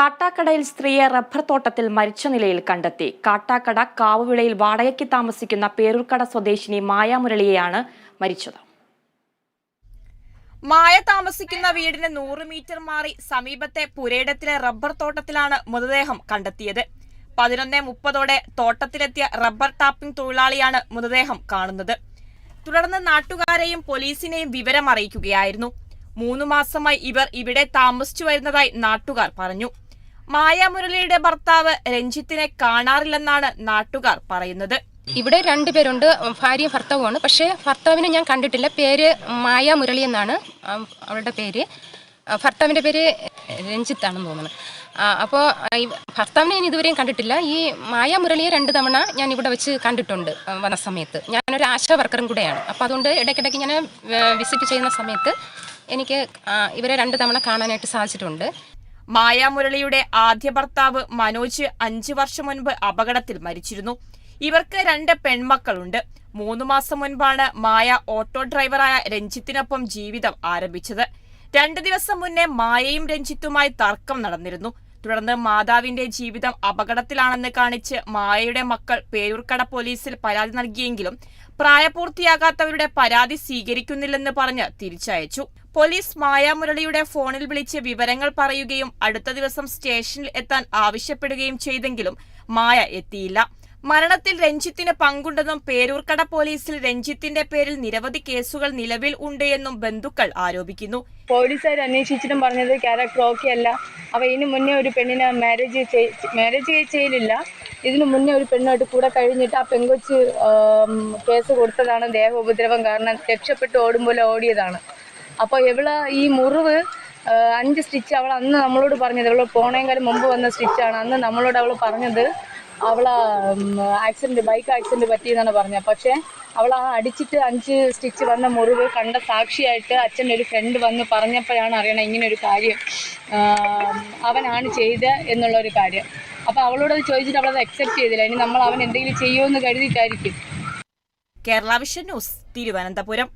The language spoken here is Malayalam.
കാട്ടാക്കടയിൽ സ്ത്രീയെ റബ്ബർ തോട്ടത്തിൽ മരിച്ച നിലയിൽ കണ്ടെത്തി. കാട്ടാക്കട കാവുവിളയിൽ വാടകയ്ക്ക് താമസിക്കുന്ന പേരൂർക്കട സ്വദേശിനി മായാമുരളിയെയാണ് മരിച്ചത്. മായ താമസിക്കുന്ന വീടിന് നൂറ് മീറ്റർ മാറി സമീപത്തെ പുരയിടത്തിലെ റബ്ബർ തോട്ടത്തിലാണ് മൃതദേഹം കണ്ടെത്തിയത്. പതിനൊന്ന് മുപ്പതോടെ തോട്ടത്തിലെത്തിയ റബ്ബർ ടാപ്പിംഗ് തൊഴിലാളിയാണ് മൃതദേഹം കാണുന്നത്. തുടർന്ന് നാട്ടുകാരെയും പോലീസിനെയും വിവരം അറിയിക്കുകയായിരുന്നു മൂന്ന് മാസമായി ഇവർ ഇവിടെ താമസിച്ചു വരുന്നതായി നാട്ടുകാർ പറഞ്ഞു. മായ മുരളിയുടെ ഭർത്താവ് രഞ്ജിത്തിനെ കാണാറില്ലെന്നാണ് നാട്ടുകാർ പറയുന്നത്. ഇവിടെ രണ്ടുപേരുണ്ട് ഭാര്യയും ഭർത്താവുമാണ്. പക്ഷേ ഭർത്താവിനെ ഞാൻ കണ്ടിട്ടില്ല. പേര് മായ മുരളി എന്നാണ് അവളുടെ പേര്. ഭർത്താവിന്റെ പേര് രഞ്ജിത്താണെന്ന് തോന്നുന്നു. അപ്പോൾ ഭർത്താവിനെ ഞാൻ ഇതുവരെയും കണ്ടിട്ടില്ല. ഈ മായ മുരളിയെ രണ്ട് തവണ ഞാൻ ഇവിടെ വെച്ച് കണ്ടിട്ടുണ്ട് വന്ന സമയത്ത്. ഞാനൊരു ആശാ വർക്കറും കൂടെയാണ്. അപ്പോൾ അതുകൊണ്ട് ഇടയ്ക്കിടയ്ക്ക് ഞാൻ വിസിറ്റ് ചെയ്യുന്ന സമയത്ത് എനിക്ക് ഇവരെ രണ്ട് തവണ കാണാനായിട്ട് സാധിച്ചിട്ടുണ്ട്. മായ മുരളിയുടെ ആദ്യ ഭർത്താവ് മനോജ് അഞ്ചു വർഷം മുൻപ് അപകടത്തിൽ മരിച്ചിരുന്നു. ഇവർക്ക് രണ്ട് പെൺമക്കളുണ്ട്. മൂന്ന് മാസം മുൻപാണ് മായ ഓട്ടോ ഡ്രൈവറായ രഞ്ജിത്തിനൊപ്പം ജീവിതം ആരംഭിച്ചത്. രണ്ട് ദിവസം മുന്നേ മായയും രഞ്ജിത്തുമായി തർക്കം നടന്നിരുന്നു. തുടർന്ന് മാതാവിന്റെ ജീവിതം അപകടത്തിലാണെന്ന് കാണിച്ച് മായയുടെ മക്കൾ പേരൂർക്കട പോലീസിൽ പരാതി നൽകിയെങ്കിലും പ്രായപൂർത്തിയാകാത്തവരുടെ പരാതി സ്വീകരിക്കുന്നില്ലെന്ന് പറഞ്ഞ് തിരിച്ചയച്ചു. പോലീസ് മായാമുരളിയുടെ ഫോണിൽ വിളിച്ച് വിവരങ്ങൾ പറയുകയും അടുത്ത ദിവസം സ്റ്റേഷനിൽ എത്താൻ ആവശ്യപ്പെടുകയും ചെയ്തെങ്കിലും മായ എത്തിയില്ല. മരണത്തിൽ രഞ്ജിത്തിന് പങ്കുണ്ടെന്നും പേരൂർക്കട പോലീസിൽ രഞ്ജിത്തിന്റെ പേരിൽ നിരവധി കേസുകൾ നിലവിൽ ഉണ്ട് എന്നും ബന്ധുക്കൾ ആരോപിക്കുന്നു. പോലീസുകാർ അന്വേഷിച്ചിട്ടും പറഞ്ഞത് ക്യാരക്ടർ ഓക്കെ അല്ല. അവ ഇതിന് മുന്നേ ഒരു പെണ്ണിനെ മാരേജ് മാരേജ് ചെയ്യലില്ല. ഇതിനു മുന്നേ ഒരു പെണ്ണായിട്ട് കൂടെ കഴിഞ്ഞിട്ട് ആ പെങ്കൊച്ച് കേസ് കൊടുത്തതാണ് ദേഹോപദ്രവം കാരണം രക്ഷപ്പെട്ട് ഓടുമ്പോൾ ഓടിയതാണ്. അപ്പോൾ ഇവൾ ഈ മുറിവ് അഞ്ച് സ്റ്റിച്ച് അവൾ അന്ന് നമ്മളോട് പറഞ്ഞത്. ഇവൾ പോണേക്കാളും മുമ്പ് വന്ന സ്റ്റിച്ചാണ് അന്ന് നമ്മളോട് അവൾ പറഞ്ഞത് അവളെ ആക്സിഡന്റ് ബൈക്ക് ആക്സിഡന്റ് പറ്റിയെന്നാണ് പറഞ്ഞത്. പക്ഷെ അവൾ ആ അടിച്ചിട്ട് അഞ്ച് സ്റ്റിച്ച് വന്ന മുറിവ് കണ്ട സാക്ഷിയായിട്ട് അച്ഛന്റെ ഒരു ഫ്രണ്ട് വന്ന് പറഞ്ഞപ്പോഴാണ് അറിയണം ഇങ്ങനെ ഒരു കാര്യം അവനാണ് ചെയ്ത് എന്നുള്ള ഒരു കാര്യം അപ്പോൾ അത് ചോദിച്ചിട്ട് അവളത് അക്സെപ്റ്റ് ചെയ്തില്ല. ഇനി നമ്മൾ അവൻ എന്തെങ്കിലും ചെയ്യുമെന്ന് കരുതിയിട്ടായിരിക്കും. Kerala vision news Thiruvananthapuram.